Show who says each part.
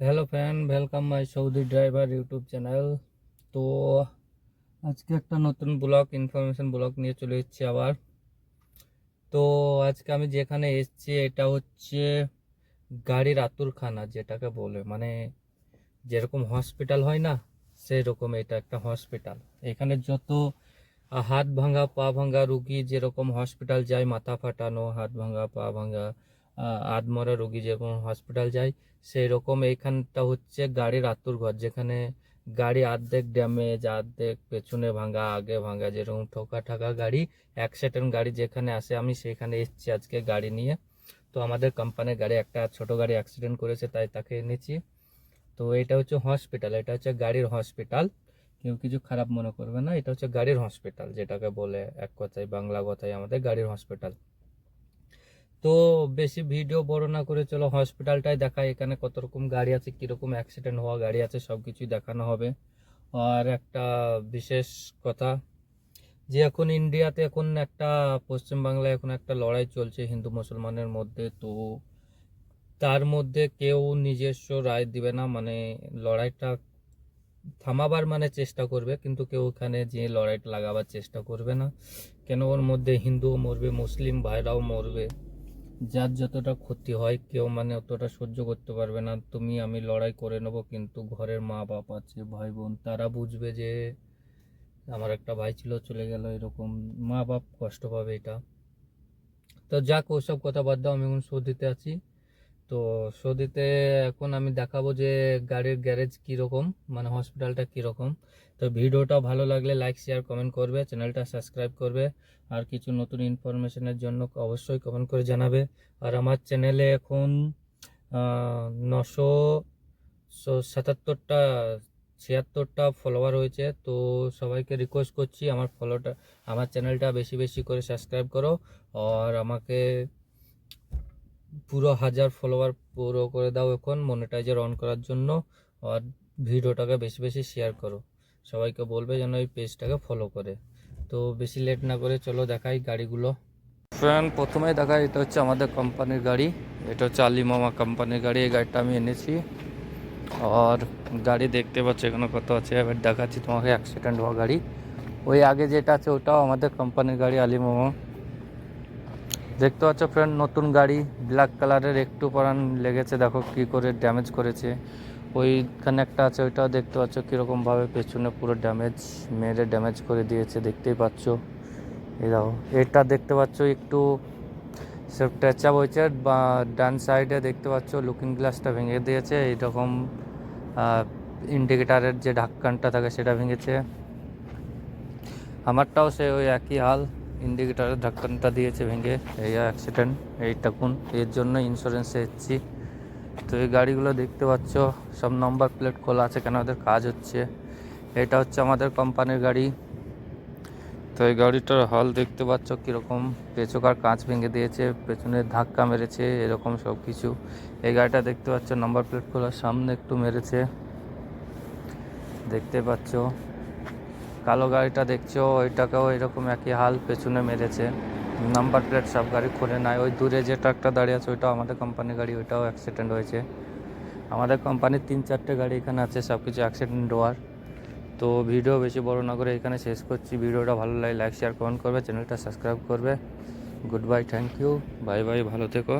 Speaker 1: Hello fan welcome my Saudi driver YouTube channel তো আজকে একটা নতুন ব্লগ ইনফরমেশন ব্লগ নিয়ে চলে এসেছি আবার। তো আজকে আমি যেখানে এসেছি, এটা হচ্ছে গাড়ির আতুরখানা, যেটাকে বলে। মানে যেরকম হসপিটাল হয় না সেই রকম এটা একটা হসপিটাল এখানে যত হাত ভাঙা, পা ভাঙা রুগী যেরকম হসপিটাল যায়, মাথা ফাটানো, হাত ভাঙা, পা ভাঙা আহ, আধমরা রুগী যেরকম হসপিটাল যায় সেই রকম এইখানটা হচ্ছে গাড়ির আতুর ঘর যেখানে গাড়ি অর্ধেক ড্যামেজ অর্ধেক পেছনে ভাঙা আগে ভাঙা যেরকম ঠোকা ঠাকা গাড়ি অ্যাক্সিডেন্ট গাড়ি যেখানে আসে আমি সেখানে এসেছি আজকে গাড়ি নিয়ে। তো আমাদের কোম্পানির গাড়ি একটা ছোট গাড়ি অ্যাক্সিডেন্ট করেছে তাই তাকে এনেছি। তো এটা হচ্ছে হসপিটাল এটা হচ্ছে গাড়ির হসপিটাল কেউ কিছু খারাপ মনে করবে না এটা হচ্ছে গাড়ির হসপিটাল যেটাকে বলে এক কথায় বাংলা কথায় আমাদের গাড়ির হসপিটাল তো বেশি ভিডিও বড় না করে চলো হসপিটালটাই দেখাই, এখানে কত রকম গাড়ি আছে কীরকম অ্যাক্সিডেন্ট হওয়া গাড়ি আছে সব কিছুই দেখানো হবে। আর একটা বিশেষ কথা, যে এখন ইন্ডিয়াতে এখন একটা, পশ্চিমবাংলায় এখন একটা লড়াই চলছে হিন্দু মুসলমানের মধ্যে, তো তার মধ্যে কেউ নিজস্ব রায় দিবে না মানে লড়াইটা থামাবার মানে চেষ্টা করবে, কিন্তু কেউ ওখানে যে লড়াইটা লাগাবার চেষ্টা করবে না। কেন ওর মধ্যে হিন্দুও মরবে, মুসলিম ভাইরাও মরবে? যার যতটা ক্ষতি হয় কেউ মানে অতটা সহ্য করতে পারবে না। তুমি, আমি লড়াই করে নেব, কিন্তু ঘরের মা বাপ আছে, ভাই বোন, তারা বুঝবে যে আমার একটা ভাই ছিল, চলে গেল এরকম। মা বাপ কষ্ট পাবে এটা। তো যাক, ওসব কথা বাদ দাও, আমি এখন সৌদিতে আছি। তো সৌদিতে এখন আমি দেখাবো যে গাড়ির গ্যারেজ কীরকম মানে হসপিটালটা কীরকম। তো ভিডিওটা ভালো লাগলে লাইক, শেয়ার, কমেন্ট করবে, চ্যানেলটা সাবস্ক্রাইব করবে। আর কিছু নতুন ইনফরমেশনের জন্য অবশ্যই কমেন্ট করে জানাবে। আর আমার চ্যানেলে এখন নশো সাতাত্তরটা, ছিয়াত্তরটা ফলোয়ার হয়েছে। তো সবাইকে রিকোয়েস্ট করছি আমার ফলোটা আমার চ্যানেলটা বেশি বেশি করে সাবস্ক্রাইব করো। আর আমাকে পুরো হাজার ফলোয়ার পুরো করে দাও এখন মনিটাইজার অন করার জন্য, আর ভিডিওটাকে বেশি বেশি শেয়ার করো। সবাইকে বলবে যেন এই পেজটাকে ফলো করে। তো বেশি লেট না করে চলো দেখাই গাড়িগুলো। ফ্রেন্ড প্রথমে দেখাই, এটা হচ্ছে আমাদের কোম্পানির গাড়ি। এটা হচ্ছে আলি মামা কোম্পানির গাড়ি, এই গাড়িটা আমি এনেছি। আর গাড়ি দেখতে পাচ্ছ, এখানে কত আছে? এবার দেখাচ্ছি তোমাকে অ্যাক্সিডেন্ট হওয়া গাড়ি। ওই আগে যেটা আছে, ওটাও আমাদের কোম্পানির গাড়ি, আলি মামা। দেখতে পাচ্ছ ফ্রেন্ড নতুন গাড়ি ব্ল্যাক কালারের একটু পরান লেগেছে, দেখো কি করে ড্যামেজ করেছে। ওইখানে একটা আছে, ওইটাও দেখতে পাচ্ছ কীরকমভাবে পেছনে পুরো ড্যামেজ মেরে ড্যামেজ করে দিয়েছে, দেখতেই পাচ্ছ। এই দেখো, এটা দেখতে পাচ্ছ একটু সব টাচাপ হয়েছে, বা ডান সাইডে দেখতে পাচ্ছ লুকিং গ্লাসটা ভেঙে দিয়েছে, এইরকম ইন্ডিকেটারের যে ঢাক্কানটা থাকে সেটা ভেঙেছে। আমারটাও সে ওই একই হাল। ইন্ডিকেটারের ঢাক্কানটা দিয়েছে, ভেঙে এই অ্যাক্সিডেন্ট এইটাকুন এর জন্য ইন্স্যুরেন্সে এসেছি। তো এই গাড়িগুলো দেখতে পাচ্ছ, সব নম্বর প্লেট খোলা আছে, কেন ওদের কাজ হচ্ছে? এটা হচ্ছে আমাদের কোম্পানির গাড়ি। তো এই গাড়িটার হল দেখতে পাচ্ছ কীরকম। পেচকার কাঁচ ভেঙে দিয়েছে, পেছনে ধাক্কা মেরেছে, এরকম সব কিছু এই গাড়িটা দেখতে পাচ্ছ নম্বর প্লেট খোলার সামনে একটু মেরেছে। দেখতে পাচ্ছ। কালো গাড়িটা দেখছ, ওইটাকেও এরকম একই হাল পেছনে মেরেছে। নাম্বার প্লেট সব গাড়ি খুলে নাই। ওই দূরে যে ট্রাকটা দাঁড়িয়ে আছে, ওইটাও আমাদের কোম্পানির গাড়ি, ওইটাও অ্যাক্সিডেন্ট হয়েছে। আমাদের কোম্পানির তিন চারটে গাড়ি এখানে আছে সব কিছু অ্যাক্সিডেন্ট হওয়ার। তো ভিডিও বেশি বড় না করে এখানে শেষ করছি। ভিডিওটা ভালো লাগে লাইক শেয়ার কমেন্ট করবে। চ্যানেলটা সাবস্ক্রাইব করবে। Good bye thank you bye bye ভালো থেকো।